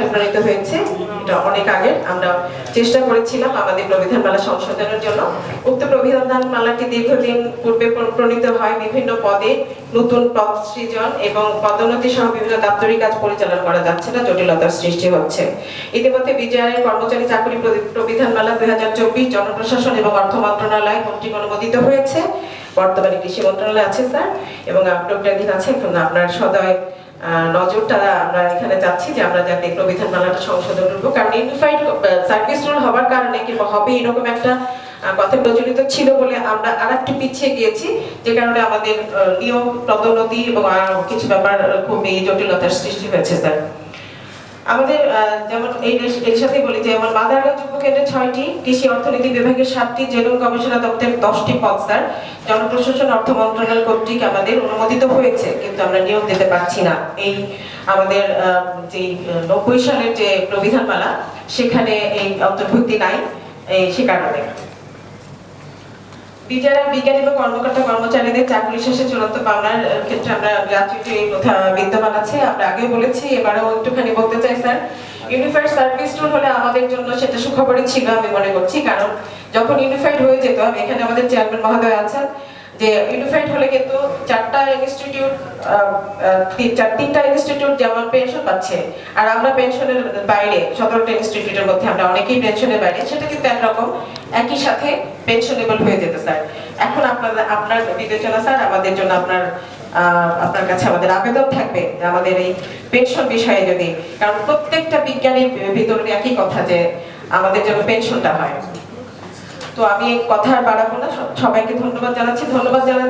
সালে প্রণীত হয়েছে। এটা অনেক আগে আমরা চেষ্টা করেছিলাম আমাদের প্রবিধান মালা সংশোধনের জন্য। উক্ত প্রবিধান মালাটি দীর্ঘদিন পূর্বে প্রণীত হয় বিভিন্ন পদে। নতুন পদ সৃজন এবং পদোন্নতি সহ বিভিন্ন দাপ্তরিক কাজ পরিচালনা করা যাচ্ছে না, জটিলতার সৃষ্টি হচ্ছে। ইতিমধ্যে বিজয়ের কর্মচারী চাকরি প্রবিধান মালা দুই হাজার চব্বিশ জনপ্রশাসন এবং অর্থ মন্ত্রণালয় কর্তৃক অনুমোদিত হয়েছে। বর্তমানে কৃষি মন্ত্রণালয় আছে, স্যার, এবং প্রজ্ঞাধীন আছে। এখন আপনার সদয় নজরটা আমরা এখানে চাচ্ছি যে আমরা যাতে প্রবিধান মালাটা সংশোধন করব। কারণ ইউনিফাইড সার্ভিস রুল হওয়ার কারণে কিংবা হবে এরকম একটা কথা প্রচলিত ছিল বলে আমরা আর একটু পিছিয়ে গিয়েছি, যে কারণে আমাদের নিয়ম পদোন্নতি এবং কিছু ব্যাপার খুবই জটিলতার সৃষ্টি হয়েছে, স্যার। আমাদের যেমন এই এর সাথে বলি যে আমার মাদারগঞ্জ উপকেন্দ্রে ছয়টি কৃষি অর্থনীতি বিভাগের সাতটি জেনুন গবেষণা দপ্তরের দশটি পদ, স্যার। জনপ্রশাসন অর্থ মন্ত্রণালয় কর্তৃক আমাদের অনুমোদিত হয়েছে, কিন্তু আমরা নিয়োগ দিতে পারছি না। এই আমাদের যে নব্বই সালের যে প্রবিধানমালা, সেখানে এই অন্তর্ভুক্তি নাই, এই সে কারণে। বিচারের বিজ্ঞান এবং কর্মকর্তা কর্মচারীদের চাকরি শেষে চূড়ান্ত পাওনার ক্ষেত্রে আমরা গ্রাচুইটি বিদ্যমান আছে। আমরা আগেও বলেছি, এবারেও একটুখানি বলতে চাই। স্যার। ইউনিফাইড সার্ভিস হলে আমাদের জন্য সেটা সুখবরই ছিল, আমি মনে করছি। কারণ যখন ইউনিফাইড হয়ে যেত এখানে আমাদের চেয়ারম্যান মহোদয় আছেন, যে ইউনিফাইড হলে কিন্তু চারটা ইনস্টিটিউট তিনটা ইনস্টিটিউট যেমন পেনশন পাচ্ছে, আর আমরা পেনশনের বাইরে, সতেরোটা ইনস্টিটিউটের মধ্যে আমরা অনেকেই পেনশনের বাইরে, সেটা কিন্তু একরকম একই সাথে পেনশনেবল হয়ে যেত, স্যার। এখন আপনাদের আপনার বিবেচনা, স্যার, আমাদের জন্য আপনার আপনার কাছে আমাদের আবেদন থাকবে আমাদের এই পেনশন বিষয়ে যদি, কারণ প্রত্যেকটা বিজ্ঞানীর ভিতরে একই কথা যে আমাদের জন্য পেনশনটা হয়। তো আমি কথা বাড়াবো না। সবাইকে ধন্যবাদ জানাচ্ছি। ধন্যবাদ জানাচ্ছি।